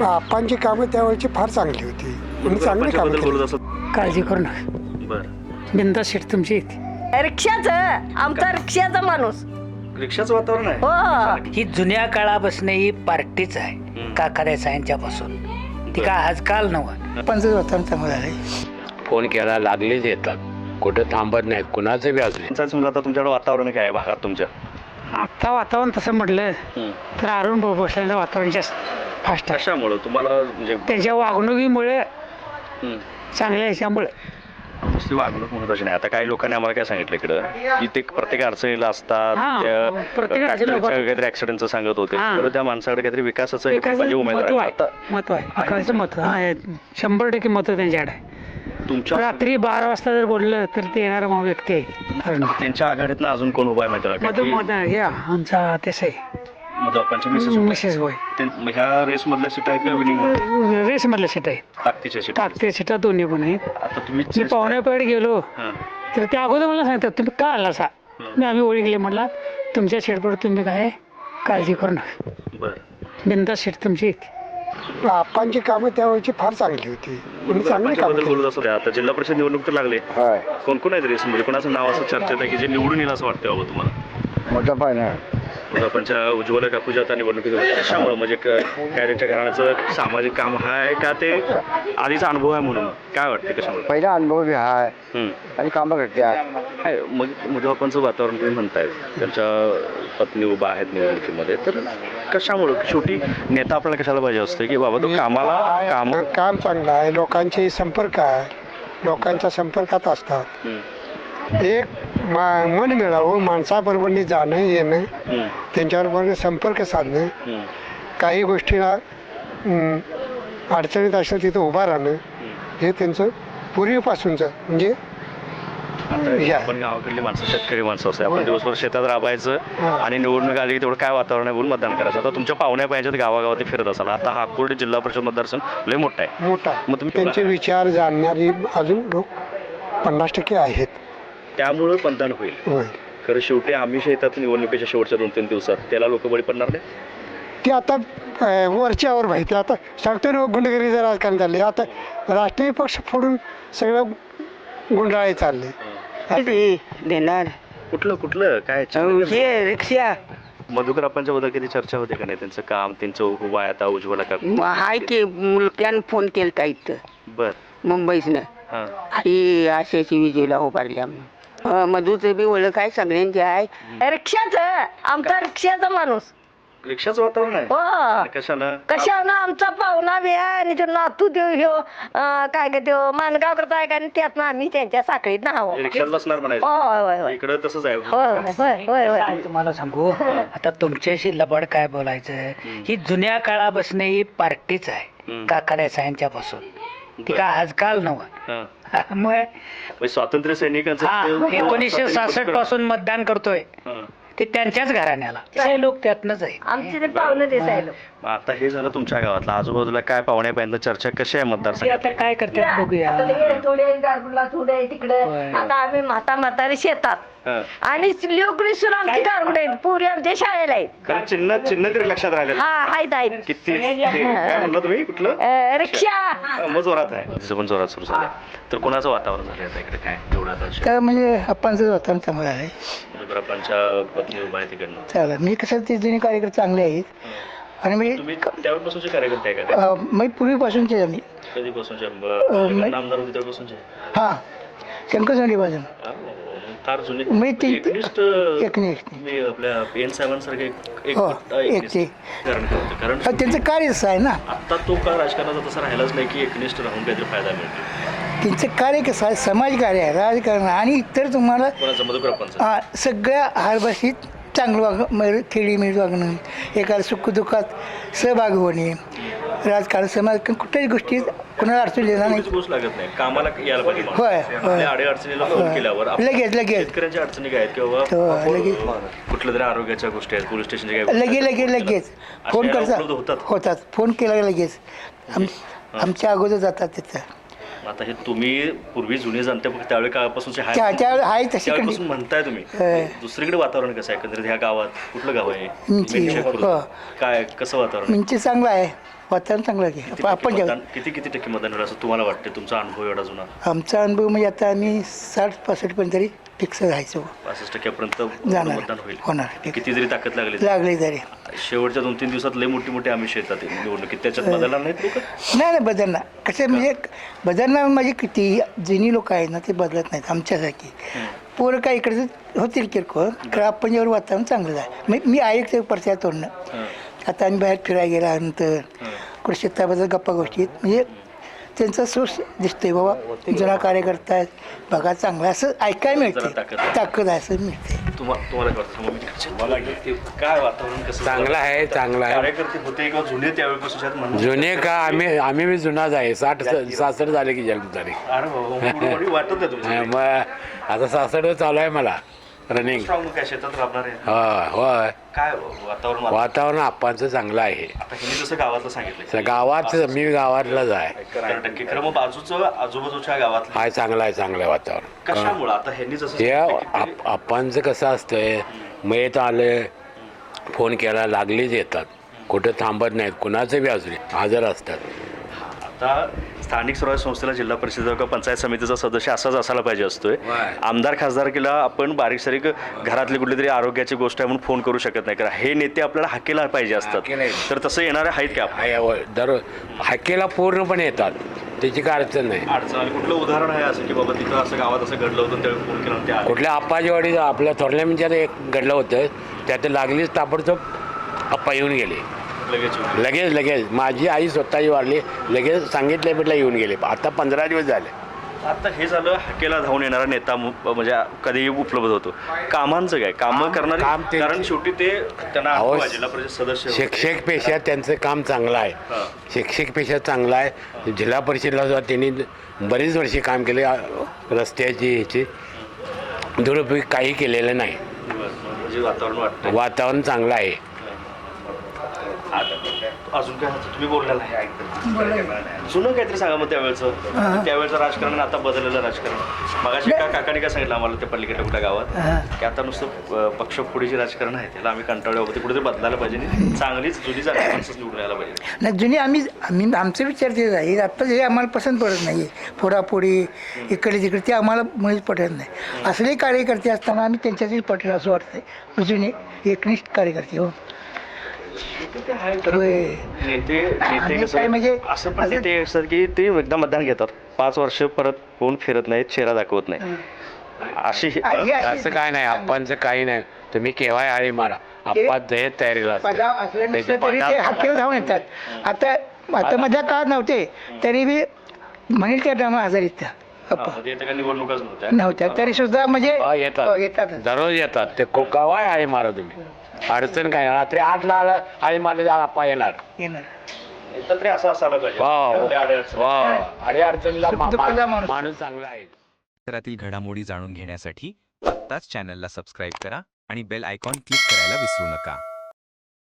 आप्पांची कामं त्यावेळची फार चांगली होती. चांगली कामं पंचाबद्दल केली. बोलत असत काळजी करू नका. बर. बिंदा सीट तुमची येते. रिक्षाचं आमचा रिक्षाचा माणूस. रिक्षाचं वातावरण आहे? हो. ही जुन्या काळापासून ही पार्टीच आहे काकाऱ्याचा यांच्यापासून ती काय आजकाल नव्हतं पंचवीस वर्षांचं चांगलं झालंय. फोन केला लागलेच येतात. कुठं थांबत नाहीत कुणाचं बी असू दे. पंचायत समजा आता तुमच्याकडे वातावरण काय आहे भागात तुमच्या आता वातावरण तसं म्हटलं तर अरुण भाऊ भोसलेचं वातावरण जास्त. फास्ट आहे. कशामुळं? तुम्हाला म्हणजे त्यांच्या वागणुकीमुळे हं. चांगल्या ह्याच्यामुळे नुसती वागणूक महत्वाची नाही. आता काही लोकांनी आम्हाला काय सांगितलं इकडं? की ते प्रत्येक अडचणीला असतात हा, त्या प्रत्येक अडचणीला tractor च्या उभा- काहीतरी ऍक्सिडेंटचं सांगत होते. हा. तर त्या माणसाकडे काहीतरी विकासाचं उमेदवार महत्त्व आहे. आहे. आता महत्त्व आहे. विकासाचं महत्त्व आहे शंभर टक्के महत्त्व त्यांच्याकडे. आहे तुमच्या रात्री बारा वाजता जर बोललं तर ते येणारा मग व्यक्ती आहे. त्यांच्या आघाडीतनं अजून कोण उभा आहे माहिती आहे? मधु की आमचा तेच आहे मधुआप्पांचे मिसेस आहेत. मिसेस मग ह्या रेस मधल्या सीट आहेत का विनिंग रेस मधल्या सीट आहे ताकदीच्या सीट. टाकते सीटा दोन्ही पण आहेत. आता तुम्ही मी पाहुण्याकडे गेलो. हां. तर ते अगोदर मला सांगतात तुम्ही का आला सा मी आम्ही ओळखले म्हटला तुमच्या सीटवर तुम्ही काय काळजी करू नका. बरं. बिंदा सीट तुमची येते आप्पांची कामं त्यावेळची फार चांगली होती. आणि चांगली कामं पंचायतबद्दल केली. बोलत असतो आता जिल्हा परिषद निवडणूक तर लागले. कोण कोण आहेत रेस मध्ये? कोणाचं नाव असं चर्चेत आहे की जे निवडून येईल असं वाटतं बाबा तुम्हाला? मोठा पाहिजे पंचा उज्ज्वला काकूच्या आता निवडणुकीत होत्या. कशामुळे म्हणजे क- काय त्यांच्या घराण्याचं सामाजिक काम आहे का ते आधीचा अनुभव आहे म्हणून? काय वाटतं कशामुळे? पहिला अनुभव बी आहे. आणि कामं करते काय मग मुजवापांचं वातावरण तुम्ही म्हणतायत त्यांच्या पत्नी उभा आहेत निवडणुकीमध्ये. तर कशामुळं? शेवटी नेता आपल्याला कशाला पाहिजे असतं की बाबा तो कामाला काम काम चांगलं आहे. लोकांचे संपर्क आहे. लोकांच्या संपर्कात असतात. एक मन मिळावं माणसाबरोबर जाणं येणं त्यांच्याबरोबर संपर्क साधणं काही गोष्टीला अडचणीत असलं तिथं उभा राहणं हे त्यांचं पूर्वीपासूनचं म्हणजे. आपण गावाकडली माणसं शेतकरी माणसं असते आपण दिवसभर शेतात राबायचं. आणि निवडणूक आली तेवढं काय वातावरण आहे बोलून मतदान करायचं. आता तुमच्या पाहुण्या पाहिजेत गावागावात फिरत असाल. आता हा कुर्डी जिल्हा परिषद मतदारसंघ लय मोठा आहे. मोठा. मग तुम्ही- त्यांचे विचार जाणणारी अजून लोक पन्नास टक्के आहेत. त्यामुळं मतदान होईल. होय. खरं शेवटी आम्ही येतात निवडणुकीच्या शेवटच्या दोन तीन दिवसात. त्याला लोक बळी पडणार नाही? ते आता अं, वरच्यावर माहिती आता सांगतो ना गुंडगिरीचं राजकारण चालले आता राष्ट्रीय पक्ष फोडून सगळं गुंडाळे चालले देणार. कुठलं कुठलं? काय हे रिक्षा. मधुकर आपणच्या बद्दल कधी चर्चा होते का नाही? त्यांचं काम त्यांचं उभा आहे आता उज्ज्वला का? हाय की मुलग्यानं फोन केलता इथं. बर. मुंबईतनं हां. ही आशाची विजयला उभारल्या म्हणून मधूचं बी ओळख आहे सगळ्यांची आहे. रिक्षाचं आमचा रिक्षाचा माणूस. रिक्षाचं वातावरण आहे? हो. कशाला कशानं? आमचा पाहुणा बी आहे आणि तो नातू देव ह्यो अं, काय का त्यो मानगाव करता आहे का आणि त्यातनं आम्ही त्यांच्या साखळीत नाव रिक्षात बसणार म्हणायचं. होय होय होय इकडं तसंच आहे. होय होय होय होय काय तुम्हाला सांगू? आता तुमच्याशी लबाड काय बोलायचं? ही जुन्या काळापासून ही पार्टीच आहे. हम्म. काकाऱ्याचा यांच्यापासून ती काय आजकाल नव्हतं हां. मग म्हणजे स्वातंत्र्य सैनिकांचं हा एकोणीसशे सहासष्टपासून मतदान करतोय. हां. ते त्यांच्याच घराण्याला. हे. लोक त्यातनंच आहे. आमचे ते पाहुणे दिसायला मग आता हे झालं तुमच्या गावातलं. आजूबाजूला काय पाहुण्या पाहिजे चर्चा कशी आहे ते मतदारसंघात? आता काय करतात बघूया. आता थोडे तिकडे. होय. आता आम्ही म्हाता म्हातारी शेतात. आणि लोकरी सुद्धा आमची गारगुडे आहेत. पुरी आमच्या शाळेला आहेत. चिन्ह चिन्ह तरी लक्षात राहिले हा आहेत आहेत. किती ते- काय म्हणलं तुम्ही? कुठलं? अं, रिक्षा. हा, मग जोरात आहे. तिचं पण जोरात सुरू झालं तर कोणाचं वातावरण झालं आता इकडे काय? आता म्हणजे आपणचं वातावरण चांगलं आहे. पंचा पत्नी उभा आहे तिकडनं चालेल. मी कसं ते जुने कार्यकर्ते चांगले आहेत. आणि मी तुम्ही त्यावेळेपासूनचे कार्यकर्ते आहे का अं, मी पूर्वीपासूनचे आम्ही ते? कधीपासूनचे? अं, मी- आमदार होते त्यावेळेपासूनचे? हां. शंकरसोंडी बाजून हा, फार जुने मी ते- एकनिष्ठ एकनिष्ठ. आपल्या एन साहेबांसारखे एक- हो, एकनिष्ठ एकते. कारण काय होतं? कारण हा, त्यांचं कार्यच आहे ना आता तो का राजकारणाचा तसा राहिलाच नाही की एकनिष्ठ राहून काहीतरी फायदा मिळतो त्यांचं कार्य कसं आहे समाजकार्य आहे राजकारण आहे. आणि इतर तुम्हाला कोणाचं मधुकरप्पांचं आ, सगळ्या हारभाषीत चांगलं वाग खेळी मिळी वागणं एखाद्या सुखदुःखात सहभागी होणे राजकारण समाज कुठल्याही गोष्टीत कुणाला अडचण देणार नाही गोष्ट लागत नाही कामाला यायला पाहिजे माणूस. होय, होय. आपल्या फोन होय. केल्यावर आपण- लगेच, लगेच. शेतकऱ्यांच्या अडचणी काय आहेत किंवा लगेच. कुठल्या तरी आरोग्याच्या गोष्टी आहेत पोलीस स्टेशनच्या काय गोष्टी लगेच आहेत. लगेच फोन करतात उपलब्ध होतात होतात फोन केला लगेच आम आमच्या अगोदर जातात तिथं आता हे तुम्ही पूर्वी जुने जाणते फक्त त्यावेळी काळापासूनचे त्या आहे त्यावेळी आहे तशी त्यावेळेपासून म्हणताय तुम्ही होय. दुसरीकडे वातावरण कसं आहे एकंदरीत ह्या गावात कुठलं गाव आहे मिंची. हो. काय कसं वातावरण चांगला आहे वातावरण चांगलं आहे. किती आपण टक्के जेव्हा मतदान- किती किती टक्के मतदान होईल असं तुम्हाला वाटतं तुमचा अनुभव एवढा जुना? आमचा अनुभव म्हणजे आता आम्ही साठ पासष्टपर्यंत तरी फिक्स राहायचो. पासष्ट टक्क्यापर्यंत जाणार. मतदान होईल. होणार. fix. किती जरी ताकद लागली लागले तरी. शेवटच्या दोन तीन दिवसात लय मोठी मोठी आमिष येतात निवडणुकीत त्याच्यात बदलणार नाहीत लोक? नाही नाही बदलणार. कसं म्हणजे बदलणार म्हणजे किती? जुनी लोक आहेत ना ते बदलत नाहीत आमच्यासारखी. पोरं काय इकडे होतील किरकोळ आपण जेवढं वातावरण चांगलं आहे. मी मी ऐकते परच्या तोडणं. आता आम्ही बाहेर फिरायला गेल्यानंतर कुठे शेताबद्दल गप्पा गोष्टीत. म्हणजे त्यांचा सोर्स दिसतोय बाबा जुना कार्यकर्ता आहे. बघा चांगला असं ऐकायला मिळते ताकद आहे. असं मिळते चांगलं आहे चांगलं आहे. जुने का? आम्ही आम्ही बी जुनाच आहे. साठ सासष्ट झाले की बाबा पुढे वाटत हा, मग आता सासष्ट चालू आहे मला. रनिंग स्ट्रॉंग काय शेतात राबणार आहे होय होय. काय वातावरण वाटतं? वातावरण आप्पांचं चांगलं आहे. आता हिने जसं गावातलं सांगितलं स- गावात मी गावातलाच आहे. टक्के खरं मग बाजूचं आजूबाजूच्या गावातलं. हाय चांगलं आहे चांगलं आहे वातावरण. कशामुळं? आता ह्यांनी जसं हे आप्पांचं कसं असतंय मयत आले फोन केला लागलीच येतात. कुठं थांबत नाहीत. कुणाचं बी असू दे हजर असतात. आता स्थानिक स्वराज्य संस्थेला जिल्हा परिषद किंवा पंचायत समितीचा सदस्य असाच असायला पाहिजे असतोय. आमदार खासदारकीला आपण बारीक सारीक घरातली कुठली तरी आरोग्याची गोष्ट आहे म्हणून फोन करू शकत नाही. कारण हे नेते आपल्याला हाकेला पाहिजे असतात. तर तसं येणारे आहेत का. दर हाकेला पूर्णपणे येतात. त्याची काय अडचण नाही. अडचण कुठलं उदाहरण आहे असं की बाबा तिथं असं गावात असं घडलं होतं त्यावेळी फोन केला. कुठल्या आप्पाजीवाडी आपल्या थोरल्या म्हणजे एक घडलं होतं. त्यात लागलीच ताबडतोब आप्पा येऊन गेले. लगेच. लगेच लगेच. माझी आई स्वतःची वारली. लगेच सांगितल्या भेटला येऊन गेले. आता पंधरा दिवस झाले. आता हे झालं हाकेला धावून येणारा नेता म्हणजे कधीही उपलब्ध होतो. कामांचं काय? कामं करणारे काम ते- कारण शेवटी ते त्यांना अहो, अनुभव आहे, जिल्हा परिषद सदस्य. शिक्षक पेशा त्यांचं काम चांगलं आहे. हा. शिक्षक पेशा चांगला आहे. जिल्हा परिषदला सुद्धा त्यांनी बरीच वर्षे काम केले. आ- रस्त्याची ह्याची. दुरुपयोग काही केलेलं नाही. म्हणजे वातावरण वाटतं वातावरण चांगलं आहे. अजून काय तुम्ही बोललेला आहे जुनं काहीतरी सांगा मग त्यावेळेचं. त्यावेळेचं राजकारण आणि आता बदललेलं राजकारण. मगाशी का काकाने काय सांगितलं आम्हाला त्या पलीकडल्या कुठल्या गावात? की आता नुसतं अं, पक्षफोडीचे राजकारण आहे त्याला आम्ही कंटाळले होते कुठेतरी बदलायला पाहिजे. चांगलीच जुनी चांगली माणसंच निवडून यायला पाहिजे. नाही जुनी आम्ही आम्ही आमचे विचार तेच आहे. आत्ता जे आम्हाला पसंत पडत नाही फोडाफोडी इकडे तिकडे ते आम्हाला मुळीच पटत नाही. असले कार्यकर्ते असताना आम्ही त्यांच्याशी पटेल असं वाटतंय. जुने एकनिष्ठ कार्यकर्ते हो. होय. नेते नेते आणि कसं काय म्हणजे असं पण असं- नेते असतात की ते एकदा मतदान घेतात. पाच वर्ष परत कोण फिरत नाहीत चेहरा दाखवत नाही. अशी असं काय नाही आप्पांचं काही नाही. तुम्ही केव्हाही आळी मारा. आप्पा दहे तयारीला असतात. पदाव असलं नसलं तरी ते हाकेला धावून येतात. आता आता मध्या काळात नव्हते. तरी बी म्हणेल त्या टायमा आजारी हा, म्हणजे निवडणुकाच नव्हत्या. नव्हत्या. तरी सुद्धा म्हणजे हो, येतात. येतात दररोज येतात. ते को- केव्हाही आळी मारा तुम्ही. अडचण काय? नाही. रात्री आठला आला आळी मारले आप्पा येणार. येणार. तरी असं असायला पाहिजे. अरे अडचणीला मा-. माणूस चांगला आहे. क्षेत्रातील घडामोडी जाणून घेण्यासाठी आत्ताच चॅनलला सबस्क्राईब करा आणि बेल आयकॉन क्लिक करायला विसरू नका.